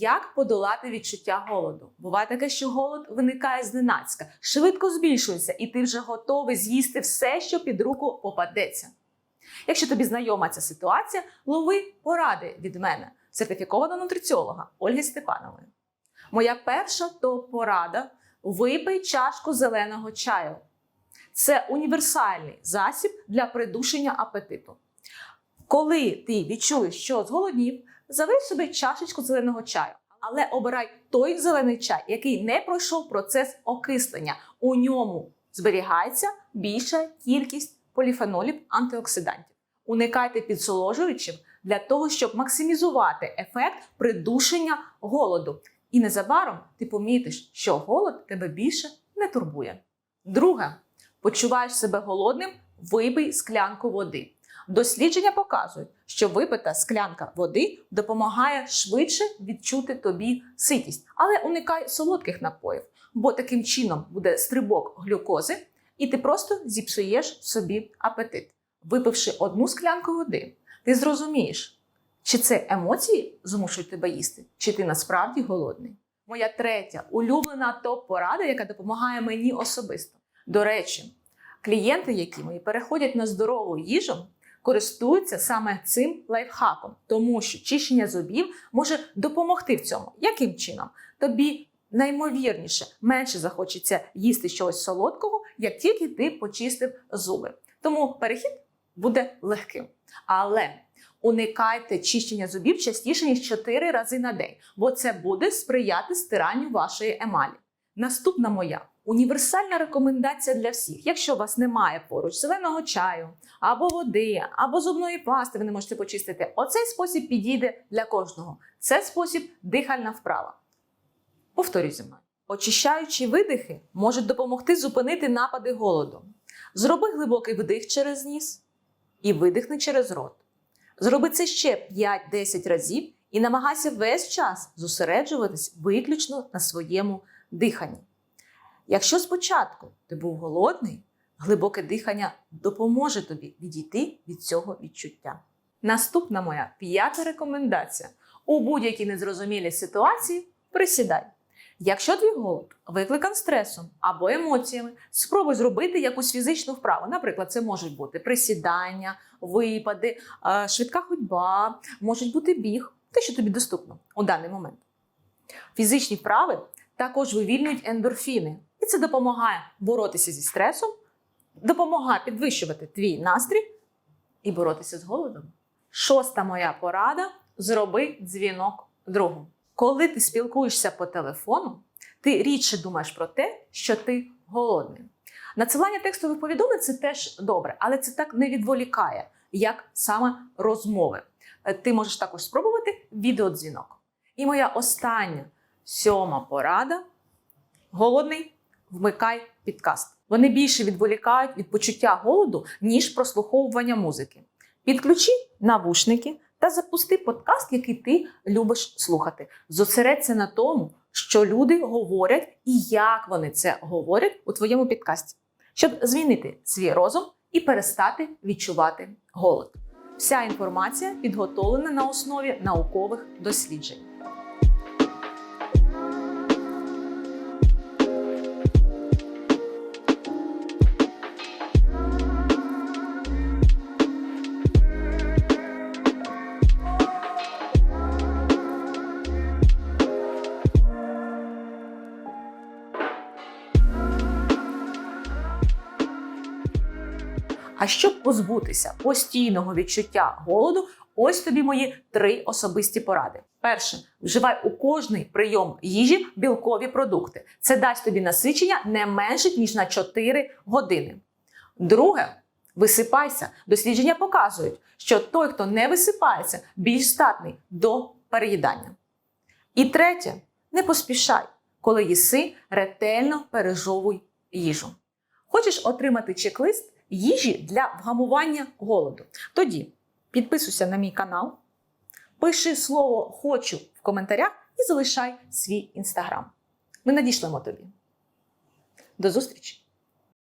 Як подолати відчуття голоду? Буває таке, що голод виникає зненацька, швидко збільшується, і ти вже готовий з'їсти все, що під руку попадеться. Якщо тобі знайома ця ситуація, лови поради від мене, сертифікованого нутриціолога Ольги Степанової. Моя перша топ-порада випий чашку зеленого чаю. Це універсальний засіб для придушення апетиту. Коли ти відчуєш, що зголоднів, завий собі чашечку зеленого чаю. Але обирай той зелений чай, який не пройшов процес окислення. У ньому зберігається більша кількість поліфенолів антиоксидантів. Уникайте підсоложуючим для того, щоб максимізувати ефект придушення голоду. І незабаром ти помітиш, що голод тебе більше не турбує. Друге, почуваєш себе голодним, випий склянку води. Дослідження показують, що випита склянка води допомагає швидше відчути тобі ситість, але уникай солодких напоїв, бо таким чином буде стрибок глюкози, і ти просто зіпсуєш собі апетит. Випивши одну склянку води, ти зрозумієш, чи це емоції змушують тебе їсти, чи ти насправді голодний. Моя третя улюблена топ-порада, яка допомагає мені особисто. До речі, клієнти, які мої переходять на здорову їжу, користуються саме цим лайфхаком, тому що чищення зубів може допомогти в цьому. Яким чином? Тобі наймовірніше менше захочеться їсти чогось солодкого, як тільки ти почистив зуби. Тому перехід буде легким. Але уникайте чищення зубів частіше ніж 4 рази на день, бо це буде сприяти стиранню вашої емалі. Наступна моя універсальна рекомендація для всіх. Якщо у вас немає поруч зеленого чаю, або води, або зубної пасти, ви не можете почистити. Оцей спосіб підійде для кожного. Це спосіб дихальна вправа. Повторюй зі мною. Очищаючі видихи можуть допомогти зупинити напади голоду. Зроби глибокий вдих через ніс і видихни через рот. Зроби це ще 5-10 разів і намагайся весь час зосереджуватись виключно на своєму диханні. Якщо спочатку ти був голодний, глибоке дихання допоможе тобі відійти від цього відчуття. Наступна моя п'ята рекомендація: у будь-якій незрозумілій ситуації присідай. Якщо твій голод викликан стресом або емоціями, спробуй зробити якусь фізичну вправу. Наприклад, це можуть бути присідання, випади, швидка ходьба, можуть бути біг, те, що тобі доступно у даний момент. Фізичні вправи також вивільнюють ендорфіни, і це допомагає боротися зі стресом, допомагає підвищувати твій настрій і боротися з голодом. Шоста моя порада зроби дзвінок другу. Коли ти спілкуєшся по телефону, ти рідше думаєш про те, що ти голодний. Надсилання текстових повідомлень це теж добре, але це так не відволікає, як саме розмови. Е, Ти можеш також спробувати відеодзвінок. І моя остання сьома порада: голодний, вмикай підкаст. Вони більше відволікають від почуття голоду, ніж прослуховування музики. Підключи навушники та запусти подкаст, який ти любиш слухати. Зосередься на тому, що люди говорять і як вони це говорять у твоєму підкасті, щоб змінити свій розум і перестати відчувати голод. Вся інформація підготовлена на основі наукових досліджень. А щоб позбутися постійного відчуття голоду, ось тобі мої три особисті поради. Перше, вживай у кожний прийом їжі білкові продукти. Це дасть тобі насичення не менше ніж на 4 години. Друге, висипайся. Дослідження показують, що той, хто не висипається, більш статний до переїдання. І третє, не поспішай, коли їси, ретельно пережовуй їжу. Хочеш отримати чек-лист їжі для вгамування голоду? Тоді підписуйся на мій канал, пиши слово хочу в коментарях і залишай свій інстаграм. Ми надішлемо тобі. До зустрічі!